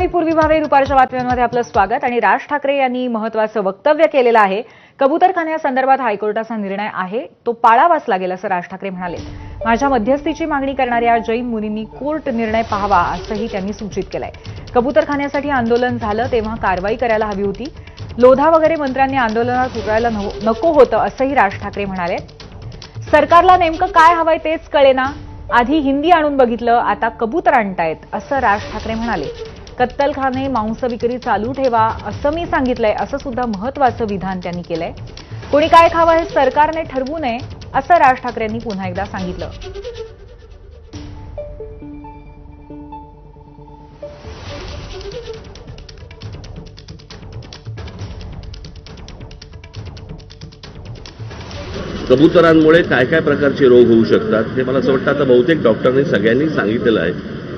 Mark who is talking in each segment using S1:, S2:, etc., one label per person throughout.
S1: मी पूर्वी भावे दुपारच्या बातम्यांमध्ये आपलं स्वागत. आणि राज ठाकरे यांनी महत्वाचं वक्तव्य केलेलं आहे. कबूतरखान्यासंदर्भात हायकोर्टाचा निर्णय आहे. तो पाळावाच लागेल असं राज ठाकरे म्हणाले. माझ्या मध्यस्थीची मागणी करणाऱ्या जैन मुनींनी कोर्ट निर्णय पाहावा असंही त्यांनी सूचित केलंय. कबूतरखान्यासाठी आंदोलन झालं तेव्हा कारवाई करायला हवी होती. लोधा वगैरे मंत्र्यांनी आंदोलनात उतरायला नको होतं असंही राज ठाकरे म्हणाले. सरकारला नेमकं काय हवंय तेच कळेना. आधी हिंदी आणून बघितलं आता कबूतर आणतायत असं राज ठाकरे म्हणाले. कत्तलखाने मांस विक्री चालू ठेवा असं मी सांगितलंय असं सुद्धा महत्वाचं विधान त्यांनी केलंय. कोणी काय खावं हे सरकारने ठरवू नये असं राज ठाकरेंनी पुन्हा एकदा सांगितलं.
S2: कबुतरांमुळे काय काय प्रकारचे रोग होऊ शकतात हे मला असं वाटतं आता बहुतेक डॉक्टरांनी सगळ्यांनी सांगितलेलं आहे.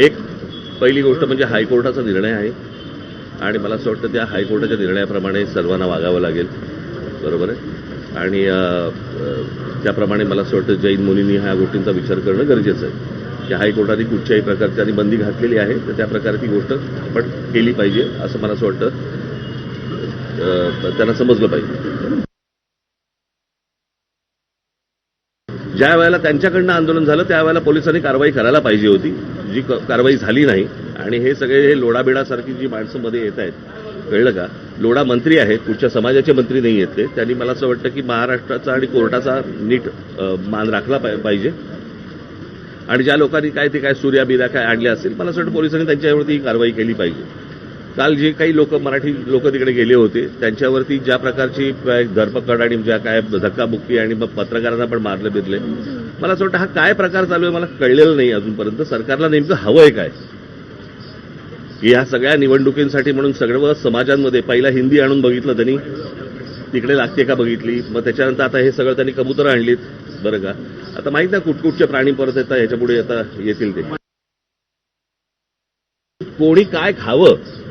S2: एक पहिली गोष्ट म्हणजे हायकोर्टाचा निर्णय आहे. आणि मला असं वाटतं त्या हायकोर्टाच्या निर्णयाप्रमाणे सर्वांना वागावं लागेल. बरोबर आहे? आणि त्याप्रमाणे मला असं वाटतं जैन मुलींनी ह्या गोष्टींचा विचार करणं गरजेचं आहे. की हायकोर्टाने कुठच्याही प्रकारची आणि बंदी घातलेली आहे तर त्या प्रकारे ती गोष्ट आपण केली पाहिजे असं मला असं वाटतं. त्यांना समजलं पाहिजे. ज्या वेळेला त्यांच्याकडनं आंदोलन झालं त्यावेळेला पोलिसांनी कारवाई करायला पाहिजे होती. जी क- कारवाई झाली नाही आणि हे सगळे हे लोडाबिडासारखी जी माणसं मध्ये येत आहेत कळलं का? लोडा मंत्री आहेत कुठच्या समाजाचे मंत्री नाही आहेत ते. त्यांनी मला असं वाटतं की महाराष्ट्राचा आणि कोर्टाचा नीट मान राखला पाहिजे. आणि ज्या लोकांनी काय ते काय सूर्या बिर्या काय आणल्या असतील मला असं वाटतं पोलिसांनी त्यांच्यावरती ही कारवाई केली पाहिजे. काल जे काही लोक मराठी लोक तिकडे गेले होते त्यांच्यावरती ज्या प्रकारची धरपकड आणि ज्या काय धक्काबुक्की आणि मग पत्रकारांना पण मारले बिरले मला असं वाटतं हा काय प्रकार चालू आहे? मला कळलेलं नाही अजूनपर्यंत. सरकारला नेमकं हवंय काय? की ह्या सगळ्या निवडणुकींसाठी म्हणून सगळं समाजांमध्ये पहिला हिंदी आणून बघितलं त्यांनी तिकडे लागते का बघितली? मग त्याच्यानंतर आता हे सगळं त्यांनी कबुतरं आणलीत बरं का? आता माहीत नाही कुठकुठचे प्राणी परत येतात ह्याच्या पुढे आता येतील ते. कोणी काय खावं?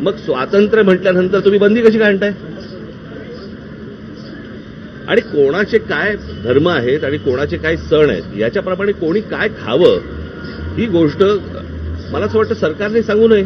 S2: मग स्वातंत्र्य म्हटल्यानंतर तुम्ही बंदी कशी काढताय आणि कोणाचे काय धर्म आहेत आणि कोणाचे काय सण आहेत याच्याप्रमाणे कोणी काय खावं ही गोष्ट मला असं वाटतं सरकारने सांगू नये.